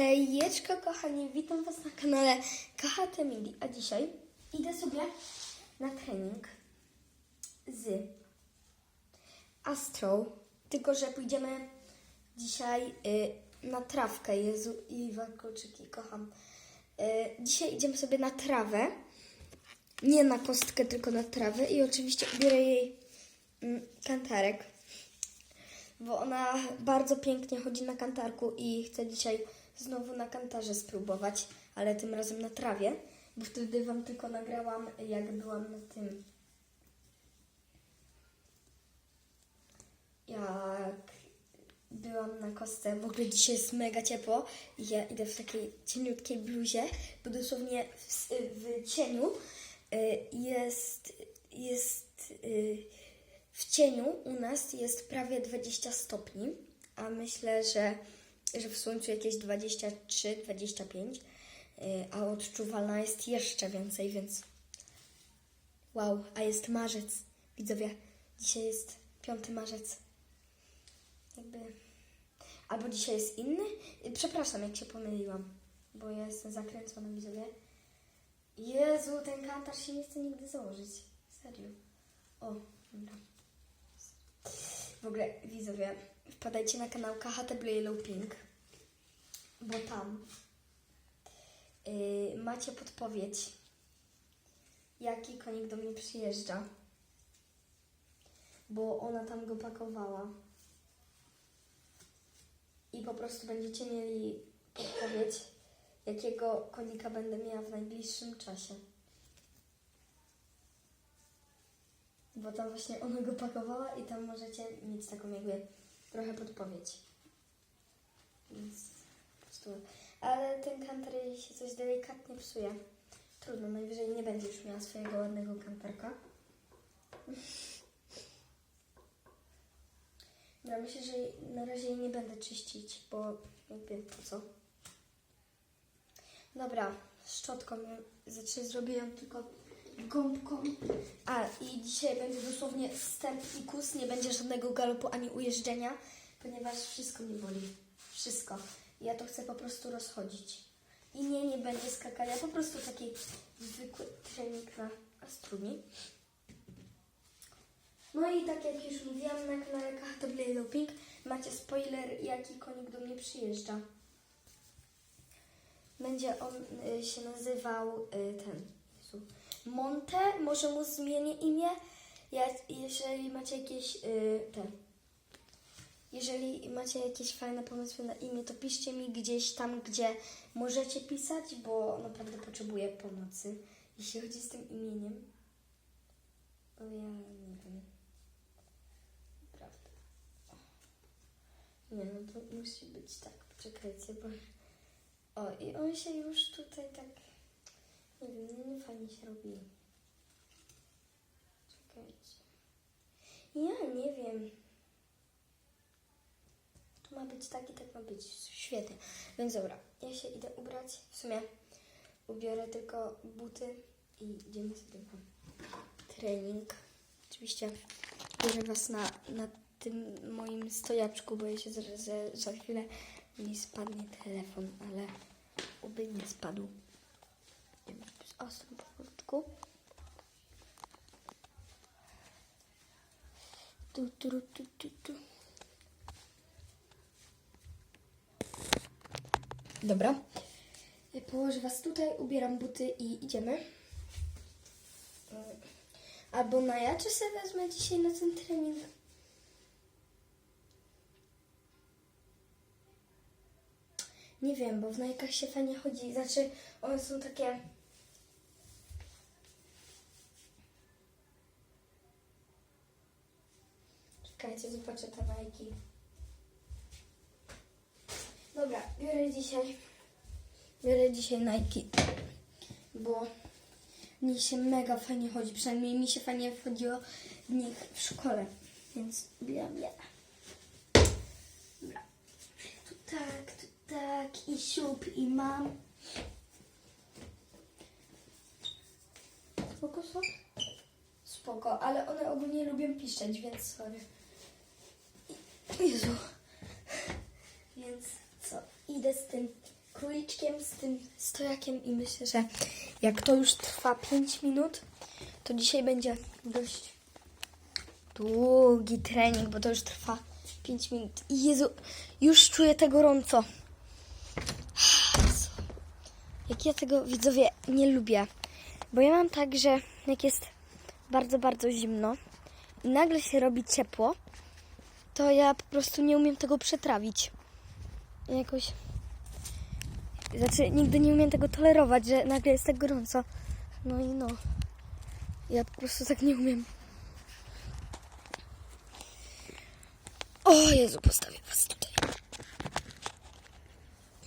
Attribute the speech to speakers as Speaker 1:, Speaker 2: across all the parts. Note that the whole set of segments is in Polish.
Speaker 1: Hejeczko kochani, witam Was na kanale KHT Midi, a dzisiaj idę sobie na trening z Astrą, tylko że pójdziemy dzisiaj y, na trawkę, Jezu i warkoczyki, kocham. Y, dzisiaj idziemy sobie na trawę, nie na kostkę, tylko na trawę i oczywiście biorę jej mm, kantarek bo ona bardzo pięknie chodzi na kantarku i chcę dzisiaj znowu na kantarze spróbować, ale tym razem na trawie, bo wtedy Wam tylko nagrałam, jak byłam na tym. Jak byłam na kostce, w ogóle dzisiaj jest mega ciepło i ja idę w takiej cieniutkiej bluzie, bo dosłownie w, w cieniu y, jest, jest y, w cieniu u nas jest prawie 20 stopni, a myślę, że, że w słońcu jakieś 23-25, y, a odczuwalna jest jeszcze więcej, więc wow, a jest marzec. Widzowie, dzisiaj jest 5 marzec. Jakby... Albo dzisiaj jest inny? Y, Przepraszam, jak się pomyliłam, bo ja jestem zakręcona, widzowie. Jezu, ten kantar się nie chce nigdy założyć. Serio. O, dobra. W ogóle, widzowie, wpadajcie na kanał KHT Yellow Pink, bo tam yy, macie podpowiedź, jaki konik do mnie przyjeżdża, bo ona tam go pakowała. I po prostu będziecie mieli podpowiedź, jakiego konika będę miała w najbliższym czasie. Bo tam właśnie ona go pakowała i tam możecie mieć taką jakby trochę podpowiedź. Więc po prostu... Ale ten kantar się coś delikatnie psuje. Trudno, najwyżej nie będzie już miała swojego ładnego kantarka. Ja myślę, że na razie jej nie będę czyścić, bo jakby po co? Dobra, szczotką znaczy zrobię ją tylko gąbką. A i dzisiaj będzie dosłownie wstęp i kus, nie będzie żadnego galopu ani ujeżdżenia, ponieważ wszystko mnie boli. Wszystko. Ja to chcę po prostu rozchodzić. I nie, nie będzie skakania, po prostu taki zwykły trening na astruni. No i tak jak już mówiłam na kanale KHW Looping, macie spoiler, jaki konik do mnie przyjeżdża. Będzie on y, się nazywał y, ten Jezu, Monte. Może mu zmienię imię. Ja, jeżeli macie jakieś y, te. Jeżeli macie jakieś fajne pomysły na imię, to piszcie mi gdzieś tam, gdzie możecie pisać, bo naprawdę potrzebuję pomocy, jeśli chodzi z tym imieniem. Bo ja nie wiem. Naprawdę. Nie, no to musi być tak. Poczekajcie, bo... O, i on się już tutaj tak... Nie wiem, nie fajnie się robi. Czekajcie. Ja nie wiem. Tu ma być tak i tak ma być. Świetnie. Więc dobra, ja się idę ubrać. W sumie ubiorę tylko buty i idziemy sobie na trening. Oczywiście biorę Was na, na tym moim stojaczku, bo ja się za, za, za chwilę mi spadnie telefon, ale oby nie spadł. Ostrym powolutku. Tu, tu, tu, tu, tu. Dobra. Położę Was tutaj, ubieram buty i idziemy. Albo na ja, sobie wezmę dzisiaj na ten trening? Nie wiem, bo w najkach się fajnie chodzi. Znaczy, one są takie... Czekajcie, zobaczę te Nike. Dobra, biorę dzisiaj... Biorę dzisiaj Nike, bo w nich się mega fajnie chodzi. Przynajmniej mi się fajnie wchodziło w nich w szkole, więc bieram je. Dobra. Tu tak, tu tak, i siup, i mam. Spoko? Spoko, ale one ogólnie lubią piszczeć, więc sorry. Jezu. Więc co, idę z tym króliczkiem, z tym stojakiem i myślę, że jak to już trwa 5 minut, to dzisiaj będzie dość długi trening, bo to już trwa 5 minut. I Jezu, już czuję te gorąco. Jezu. Jak ja tego widzowie nie lubię. Bo ja mam tak, że jak jest bardzo, bardzo zimno i nagle się robi ciepło, to ja po prostu nie umiem tego przetrawić. Jakoś. Znaczy, nigdy nie umiem tego tolerować, że nagle jest tak gorąco. No i no. Ja po prostu tak nie umiem. O Jezu, postawię was tutaj.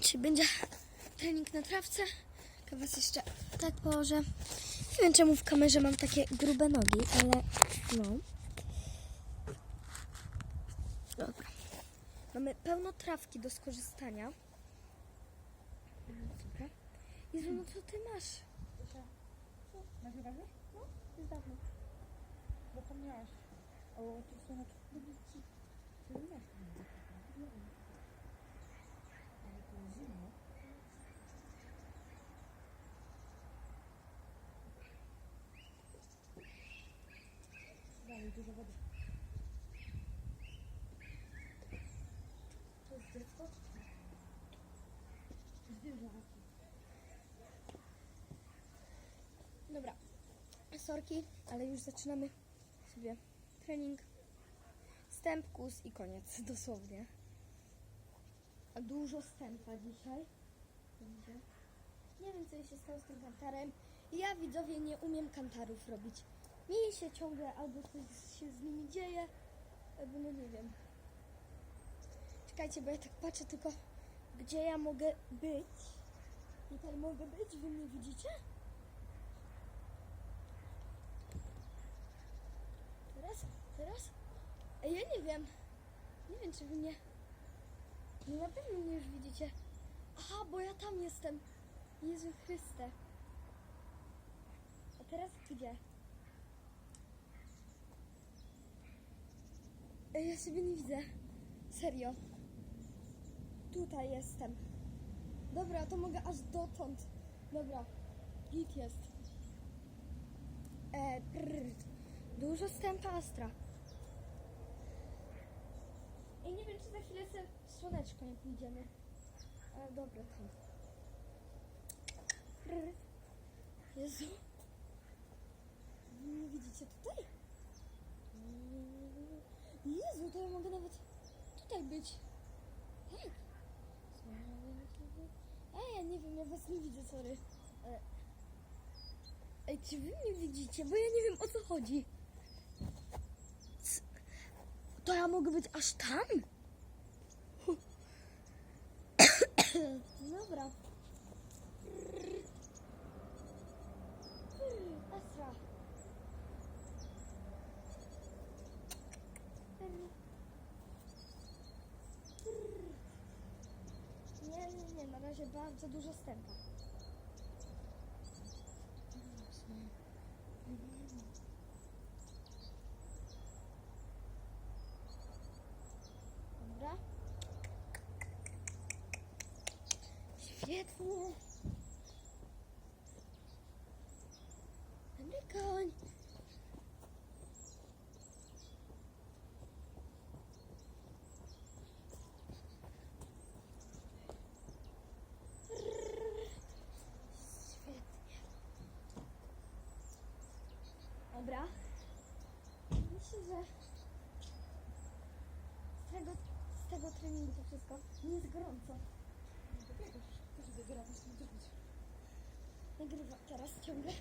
Speaker 1: Czy będzie trening na trawce? Ja was jeszcze tak położę. Nie wiem czemu w kamerze mam takie grube nogi, ale no. Dobra. Mamy pełno trawki do skorzystania. Dobra. Jezu, no co ty masz?
Speaker 2: Nagrywasz już?
Speaker 1: No, już dawno.
Speaker 2: Zapomniałaś. O tych słonecznych. Ty nie masz tam Ale to jest zimno. Dalej, dużo wody.
Speaker 1: To jest dziecko?
Speaker 2: Zwierzaki.
Speaker 1: Dobra. Sorki, ale już zaczynamy sobie trening. Stęp, kus i koniec, dosłownie. A dużo stępa dzisiaj. Nie wiem, co się stało z tym kantarem. Ja, widzowie, nie umiem kantarów robić. Mi się ciągle albo coś się z nimi dzieje, albo no nie wiem. Czekajcie, bo ja tak patrzę tylko, gdzie ja mogę być. Tutaj mogę być, wy mnie widzicie? Teraz? Teraz? Ej, ja nie wiem. Nie wiem, czy wy mnie... No na pewno mnie już widzicie. Aha, bo ja tam jestem. Jezu Chryste. A teraz gdzie? Ej, ja siebie nie widzę. Serio. Tutaj jestem. Dobra, to mogę aż dotąd. Dobra. Git jest. E. Dużo stępa astra. I nie wiem, czy za chwilę se w słoneczko nie pójdziemy. Ale dobra, tam. Jezu. Widzicie tutaj? Jezu, to ja mogę nawet tutaj być. Tak. Ej, ja nie wiem, ja was nie widzę, sorry. Ej, czy wy mnie widzicie? Bo ja nie wiem, o co chodzi. To ja mogę być aż tam? Dobra. Nie, nie, nie, na razie bardzo dużo stępa. Dobra. Świetnie. Dobry koń. Dobra. Myślę, że z tego, z tego treningu to wszystko. Nie jest gorąco.
Speaker 2: Zrobić.
Speaker 1: Nagrywam teraz ciągle.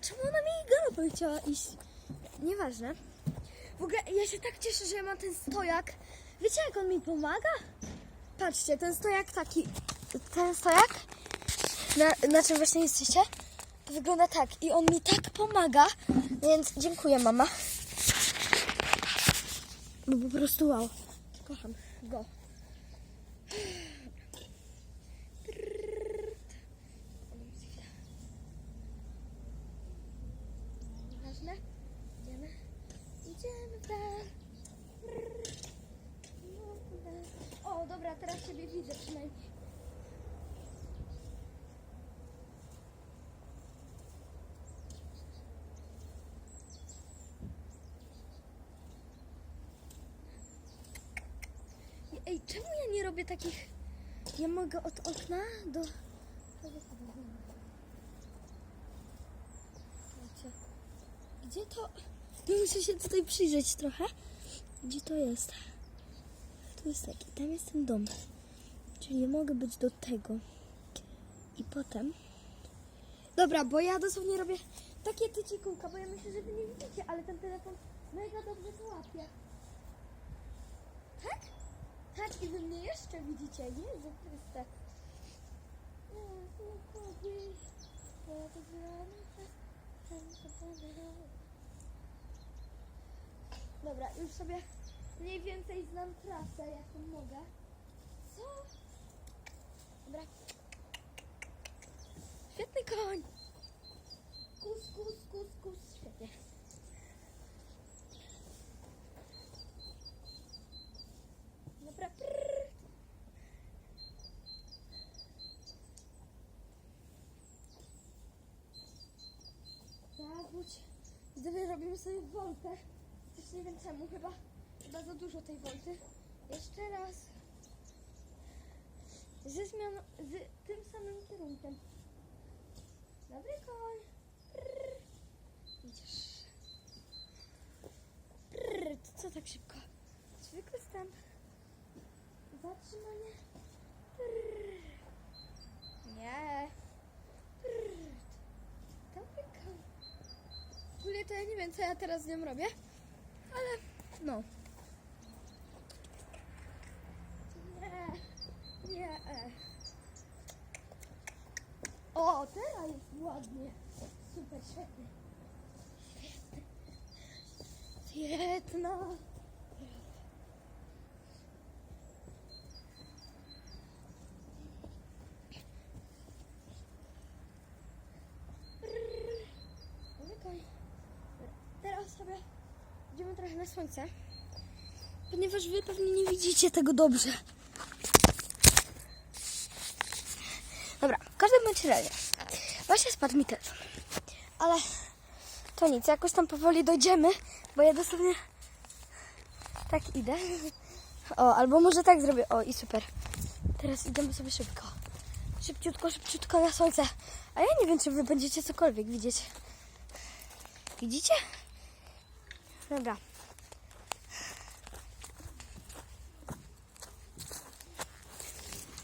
Speaker 1: Czemu ona mi galopem chciała iść? Nieważne. W ogóle ja się tak cieszę, że ja mam ten stojak. Wiecie jak on mi pomaga? Patrzcie, ten stojak taki, ten stojak, na, na czym właśnie jesteście, wygląda tak i on mi tak pomaga, więc dziękuję mama. Bo po prostu wow. Kocham go. Nieważne. Idziemy. Idziemy w dal. O, dobra, teraz ja ciebie widzę przynajmniej. Ej, czemu ja nie robię takich... Ja mogę od okna do... Gdzie to... Muszę się tutaj przyjrzeć trochę. Gdzie to jest? Tu jest taki, tam jest ten dom. Czyli ja mogę być do tego. I potem... Dobra, bo ja dosłownie robię takie tyci kółka, bo ja myślę, że wy nie widzicie, ale ten telefon mega dobrze to łapie. Tak? Tak, i wy mnie jeszcze widzicie. Jezu Chryste. Dobra, już sobie mniej więcej znam trasę, jaką mogę. Co? Dobra. Świetny koń. Kus, kus, kus, kus. Świetnie. Dobra. Prrr. Zawódź. Robimy sobie woltę. Też nie wiem czemu, chyba, chyba za dużo tej wolty. Jeszcze raz. Ze zmianą, z tym samym kierunkiem. Dobry koń. Prrr. Idziesz. Prrr. To co tak szybko? Zwykły wstęp. Zatrzymanie. Prrr. Nie. Prrr. Dobry koń. W ogóle to ja nie wiem, co ja teraz z nią robię, ale no. Nie, nie. O, teraz jest ładnie. Super, świetnie. Świetnie. Świetna. Zamykaj. Teraz sobie idziemy trochę na słońce, ponieważ wy pewnie nie widzicie tego dobrze. Dobra, w każdym bądź razie. Właśnie spadł mi telefon. Ale to nic, jakoś tam powoli dojdziemy, bo ja dosłownie tak idę. O, albo może tak zrobię. O, i super. Teraz idziemy sobie szybko. Szybciutko, szybciutko na słońce. A ja nie wiem, czy wy będziecie cokolwiek widzieć. Widzicie? Dobra.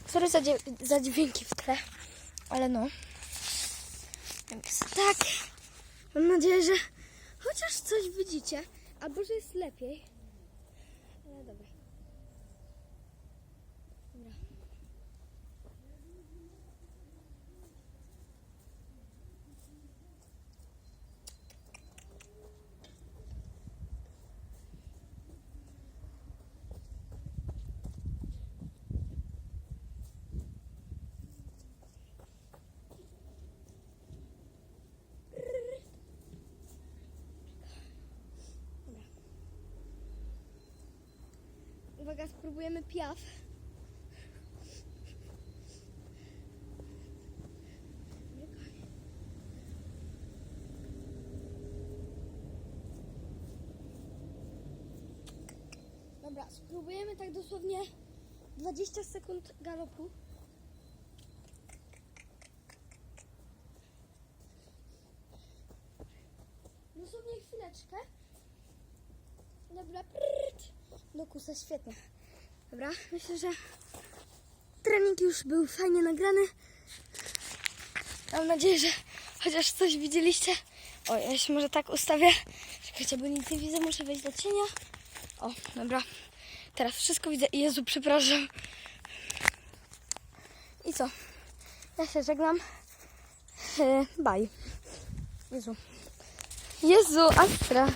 Speaker 1: Sorry za, za dźwięki w tle, ale no. Tak. Mam nadzieję, że chociaż coś widzicie, albo że jest lepiej. Dobra. Dobra. Uwaga, spróbujemy piaf. Dobra, spróbujemy tak dosłownie 20 sekund galopu. Dosłownie chwileczkę. Dobra, prrrt. Do kusa, świetnie. Dobra, myślę, że trening już był fajnie nagrany. Mam nadzieję, że chociaż coś widzieliście. O, ja się może tak ustawię. Czekajcie, bo nic nie widzę, muszę wejść do cienia. O, dobra. Teraz wszystko widzę. Jezu, przepraszam. I co? Ja się żegnam. E, bye. Jezu. Jezu, Astra.